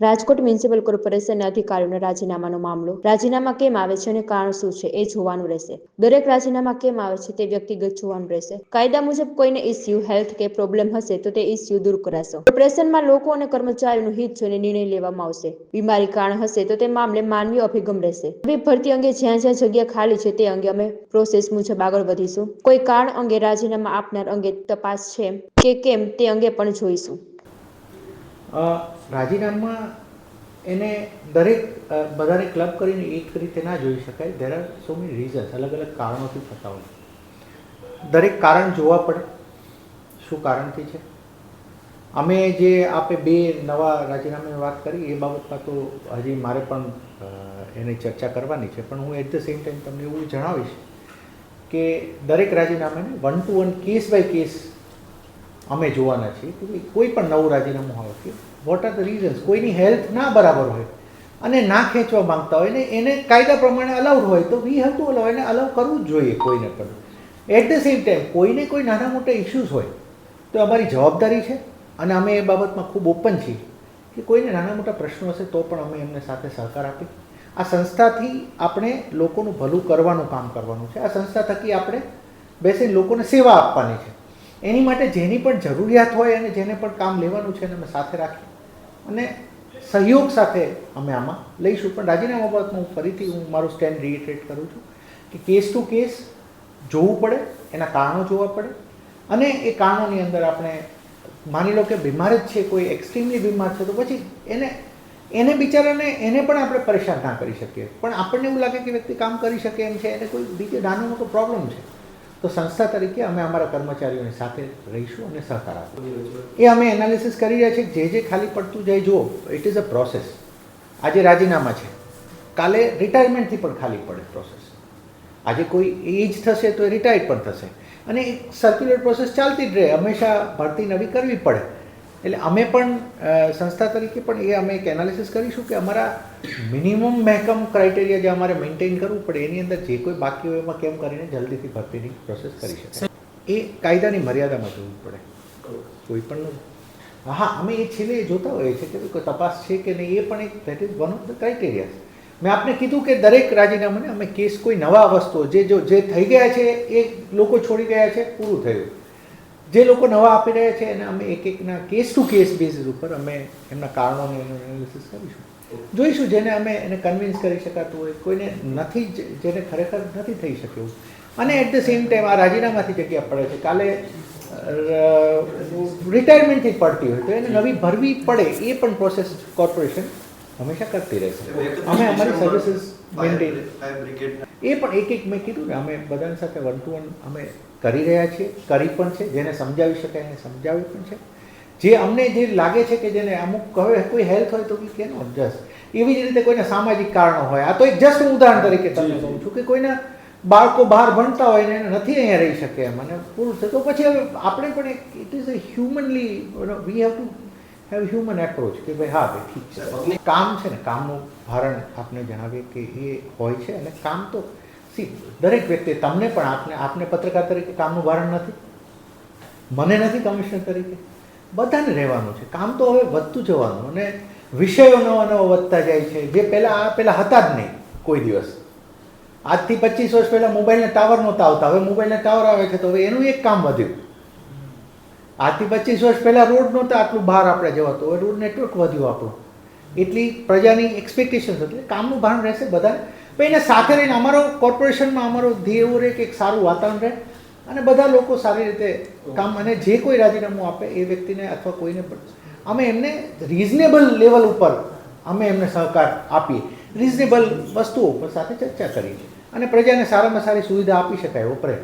Rajkot municipal કોર્પોરેશનના અધિકારીઓના રાજીનામાનો મામલો. રાજીનામા કેમ આવે છે અને કારણ શું છે એ જોવાનું રહેશે. દરેક રાજીનામા કેમ આવે છે તે વ્યક્તિગત જોવાનું રહેશે. કાયદા મુજબ કોઈને ઇસ્યુ હેલ્થ કે પ્રોબ્લેમ હશે તો તે ઇસ્યુ દૂર કરાશે. કોર્પોરેશનમાં લોકો અને કર્મચારીઓનું હિત જોઈને નિર્ણય લેવામાં આવશે. બીમારી કારણ હશે તો તે મામલે માનવીય અભિગમ રહેશે. નવી ભરતી અંગે જ્યાં જ્યાં જગ્યા ખાલી છે તે અંગે અમે પ્રોસેસ મુજબ આગળ વધીશું. કોઈ કારણ અંગે રાજીનામા આપનાર અંગે તપાસ છે કે કેમ તે અંગે પણ જોઈશું. રાજીનામા એને દરેક બધાને ક્લબ કરીને એક રીતે ના જોઈ શકાય. There are so many reasons અલગ અલગ કારણોથી થતા હોય. દરેક કારણ જોવા પડે. શું કારણથી છે? અમે જે આપે બે નવા રાજીનામાની વાત કરી, એ બાબતમાં તો હજી મારે પણ એની ચર્ચા કરવાની છે. પણ હું એટ ધ સેમ ટાઈમ તમને એવું જણાવીશ કે દરેક રાજીનામાને one to one case by case અમે જોવાના છીએ કે કોઈ પણ નવું રાજીનામું હોય કે વોટ આર ધ રીઝન્સ કોઈની હેલ્થ ના બરાબર હોય અને ના ખેંચવા માંગતા હોય ને એને કાયદા પ્રમાણે અલાઉડ હોય તો વી હેવ ટુ અલાઉ એને અલાઉ કરવું જ જોઈએ કોઈને પણ. એટ ધ સેમ ટાઈમ કોઈને કોઈ નાના મોટા ઇશ્યુઝ હોય તો અમારી જવાબદારી છે અને અમે એ બાબતમાં ખૂબ ઓપન છીએ કે કોઈને નાના મોટા પ્રશ્નો હશે તો પણ અમે એમને સાથે સહકાર આપી આ સંસ્થાથી આપણે લોકોનું ભલું કરવાનું કામ કરવાનું છે. આ સંસ્થા થકી આપણે બેસીને લોકોને સેવા આપવાની છે. એની માટે જેની પણ જરૂરિયાત હોય અને જેને પણ કામ લેવાનું છે એને અમે સાથે રાખી અને સહયોગ સાથે અમે આમાં લઈશું. પણ રાજીનામા બાબતમાં હું ફરીથી હું મારું સ્ટેન્ડ રીઇટરેટ કરું છું કે કેસ ટુ કેસ જોવું પડે, એના કારણો જોવા પડે. અને એ કારણોની અંદર આપણે માની લો કે બીમાર જ છે, કોઈ એક્સ્ટ્રીમલી બીમાર છે, તો પછી એને એને બિચારાને એને પણ આપણે પરેશાન ના કરી શકીએ. પણ આપણને એવું લાગે કે વ્યક્તિ કામ કરી શકે એમ છે, એને કોઈ બીજો નાનો મોટો પ્રોબ્લેમ છે. તો સંસ્થા તરીકે અમે અમારા કર્મચારીઓની સાથે રહીશું અને સહકાર આપીશું. એ અમે એનાલિસિસ કરી રહ્યા છીએ. જે જે ખાલી પડતું જાય જુઓ ઇટ ઇઝ અ પ્રોસેસ આજે રાજીનામા છે. કાલે રિટાયરમેન્ટથી પણ ખાલી પડે પ્રોસેસ આજે કોઈ એજ થશે તો એ રિટાયર્ડ પણ થશે. અને એક સર્ક્યુલર પ્રોસેસ ચાલતી જ રહે. હંમેશા ભરતી નવી કરવી પડે. એટલે અમે પણ સંસ્થા તરીકે પણ એ અમે એક એનાલિસિસ કરીશું કે અમારા મિનિમમ મહેકમ ક્રાઇટેરિયા જે અમારે મેન્ટેન કરવું પડે એની અંદર જે કોઈ બાકી હોય એમાં કેમ કરીને જલ્દીથી ભરતીની પ્રોસેસ કરી શકાય. એ કાયદાની મર્યાદામાં જોવું પડે. કોઈ પણ હા અમે એ છેલ્લે એ જોતા હોઈએ છીએ કે કોઈ તપાસ છે કે નહીં એ પણ એક that is one of the criteria મેં આપને કીધું કે દરેક રાજીનામાને અમે કેસ કોઈ નવા વસ્તુઓ જે જો જે થઈ ગયા છે એ લોકો છોડી ગયા છે પૂરું થયું. જે લોકો નવા આપી રહ્યા છે એને અમે એક એકના કેસ ટુ કેસ બેઝિસ ઉપર અમે એમના કારણોનું એનું એનાલિસિસ કરીશું. જોઈશું જેને અમે એને કન્વિન્સ કરી શકાતું હોય. કોઈને નથી જેને ખરેખર નથી થઈ શક્યું. અને એટ ધ સેમ ટાઈમ આ રાજીનામાથી જગ્યા પડે છે. કાલે રિટાયરમેન્ટથી પડતી હોય તો એને નવી ભરવી પડે એ પણ પ્રોસેસ કોર્પોરેશન હંમેશા કરતી રહેશે. અમે અમારી સર્વિસીસ મેન્ટેન એ પણ એક એક મેં કીધું ને અમે બધાની સાથે વન ટુ વન અમે કરી રહ્યા છીએ કરી પણ છે જેને સમજાવી શકાય એને સમજાવી પણ છે. જે અમને જે લાગે છે કે જેને અમુક હવે કોઈ હેલ્થ હોય તો કે નો જસ્ટ એવી જ રીતે કોઈને સામાજિક કારણો હોય. આ તો એક જસ્ટ ઉદાહરણ તરીકે તમને કહું છું કે કોઈના બાળકો બહાર ભણતા હોય ને એને નથી અહીંયા રહી શકે એમ. અને પૂરું છે તો પછી હવે આપણે પણ એક it is a humanly we have to have human approach કે ભાઈ હા ભાઈ ઠીક છે. કામ છે ને કામનું ભારણ આપને જણાવીએ કે એ હોય છે. અને કામ તો દરેક વ્યક્તિ તમને પણ આપને આપને પત્રકાર તરીકે કામનું ભારણ નથી. મને નથી કમિશનર તરીકે. બધાને રહેવાનું છે. કામ તો હવે વધતું જવાનું અને વિષયો નવા નવા વધતા જાય છે. જે પહેલાં, આ પહેલાં હતા જ નહીં કોઈ દિવસ. આજથી પચીસ વર્ષ પહેલાં મોબાઈલના ટાવર નહોતા આવતા. હવે મોબાઈલના ટાવર આવે છે તો હવે એનું એક કામ વધ્યું. આજથી પચીસ વર્ષ પહેલાં રોડ નહોતા આટલું બહાર આપણે જવાતું હવે રોડ નેટવર્ક વધ્યું આપણું. એટલી પ્રજાની એક્સપેક્ટેશન્સ એટલે કામનું ભાન રહેશે બધાને. પણ એને સાથે રહીને અમારો કોર્પોરેશનમાં અમારો ધ્યેય એવું રહે કે એક સારું વાતાવરણ રહે અને બધા લોકો સારી રીતે કામ અને જે કોઈ રાજીનામું આપે એ વ્યક્તિને અથવા કોઈને પણ. અમે એમને રિઝનેબલ લેવલ ઉપર અમે એમને સહકાર આપીએ. રિઝનેબલ વસ્તુઓ પર સાથે ચર્ચા કરીએ. અને પ્રજાને સારામાં સારી સુવિધા આપી શકાય ઉપરે